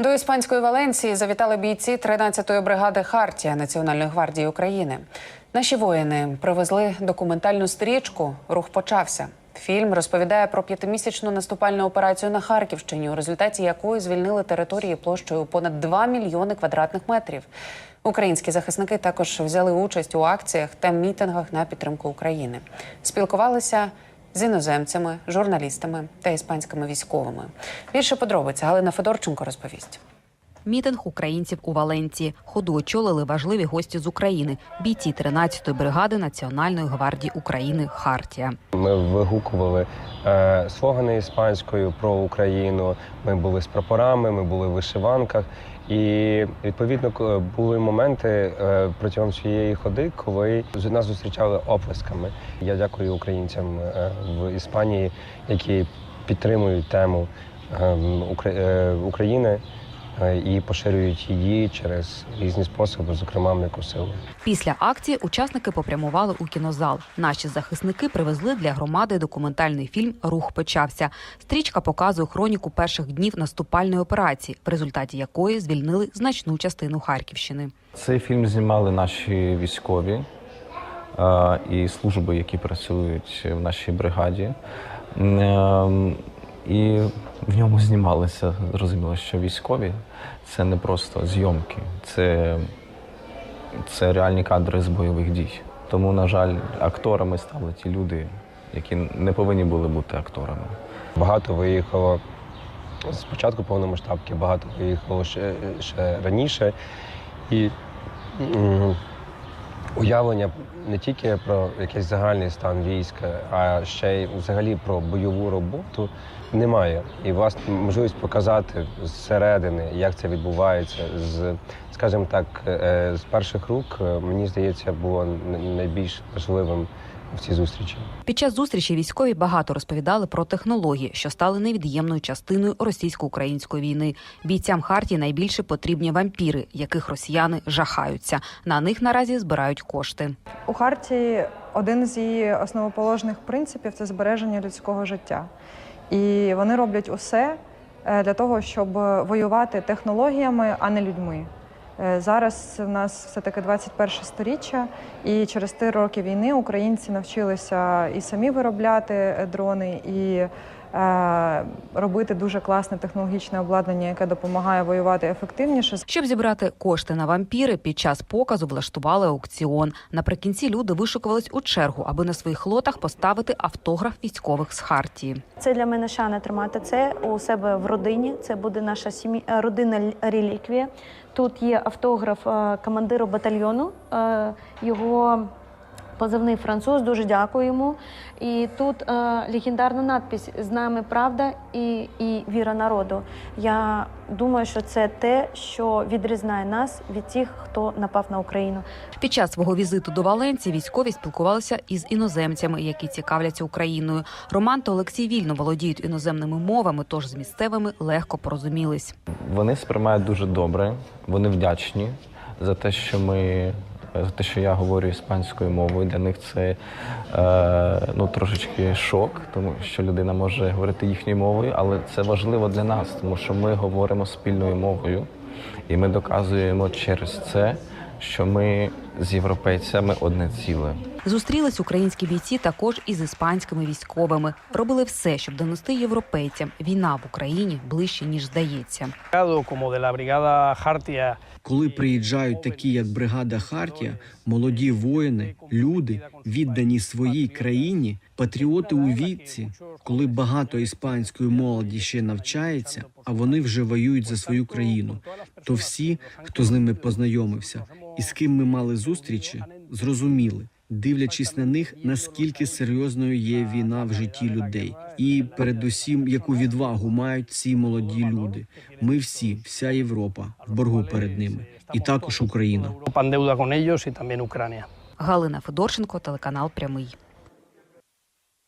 До іспанської Валенції завітали бійці 13-ї бригади Хартія Національної гвардії України. Наші воїни привезли документальну стрічку. Рух почався. Фільм розповідає про п'ятимісячну наступальну операцію на Харківщині, у результаті якої звільнили території площею понад 2 мільйони квадратних метрів. Українські захисники також взяли участь у акціях та мітингах на підтримку України. Спілкувалися з іноземцями, журналістами та іспанськими військовими. Більше подробиць Галина Федорченко розповість. Мітинг українців у Валенції. Ходу очолили важливі гості з України, бійці 13-ї бригади Національної гвардії України Хартія. Ми вигукували е, слогани іспанською про Україну. Ми були з прапорами, ми були в вишиванках. І відповідно були моменти е, протягом цієї ходи, коли нас зустрічали оплесками. Я дякую українцям е, в Іспанії, які підтримують тему е, Укра- е, України і поширюють її через різні способи, зокрема м'яку силу. Після акції учасники попрямували у кінозал. Наші захисники привезли для громади документальний фільм Рух почався. Стрічка показує хроніку перших днів наступальної операції, в результаті якої звільнили значну частину Харківщини. Цей фільм знімали наші військові е, і служби, які працюють в нашій бригаді. Ем, І в ньому знімалися, зрозуміло, що військові це не просто зйомки, це, це реальні кадри з бойових дій. Тому, на жаль, акторами стали ті люди, які не повинні були бути акторами. Багато виїхало з початку повномасштабки, багато виїхало ще, ще раніше. І уявлення не тільки про якийсь загальний стан війська, а ще й взагалі про бойову роботу немає. І власне можливість показати зсередини, як це відбувається, з, скажімо так, е, з перших рук, е, мені здається, було найбільш важливим в цій зустрічі. Під час зустрічі військові багато розповідали про технології, що стали невід'ємною частиною російсько-української війни. Бійцям Хартії найбільше потрібні вампіри, яких росіяни жахаються. На них наразі збирають кошти. У Хартії один з її основоположних принципів це збереження людського життя. І вони роблять усе е, для того, щоб воювати технологіями, а не людьми. Е, Зараз в нас все-таки 21 сторіччя, і через три роки війни українці навчилися і самі виробляти е, дрони, і робити дуже класне технологічне обладнання, яке допомагає воювати ефективніше. Щоб зібрати кошти на вампіри, під час показу влаштували аукціон. Наприкінці люди вишукувались у чергу, аби на своїх лотах поставити автограф військових з Хартії. Це для мене шана тримати це у себе в родині. Це буде наша сім'я е, родинна реліквія. Тут є автограф е, командиру батальйону. е, Його позивний француз. Дуже дякую йому. І тут е, легендарна надпись з нами правда і, і віра народу. Я думаю, що це те, що відрізняє нас від тих, хто напав на Україну. Під час свого візиту до Валенції військові спілкувалися із іноземцями, які цікавляться Україною. Роман та Олексій вільно володіють іноземними мовами, тож з місцевими легко порозумілись. Вони сприймають дуже добре, вони вдячні за те, що ми. Те, що я говорю іспанською мовою, для них це е, ну, трошечки шок, тому що людина може говорити їхньою мовою, але це важливо для нас, тому що ми говоримо спільною мовою, і ми доказуємо через це, що ми з європейцями одне ціле. Зустрілись українські бійці також із іспанськими військовими. Робили все, щоб донести європейцям. Війна в Україні ближче ніж здається. Коли приїжджають такі, як бригада Хартія, молоді воїни, люди, віддані своїй країні, патріоти у віці, коли багато іспанської молоді ще навчається, а вони вже воюють за свою країну, то всі, хто з ними познайомився і з ким ми мали зустрічі, зрозуміли. Дивлячись на них, наскільки серйозною є війна в житті людей, і передусім, яку відвагу мають ці молоді люди. Ми всі, вся Європа, в боргу перед ними, і також Україна. Галина Федорченко, телеканал Прямий.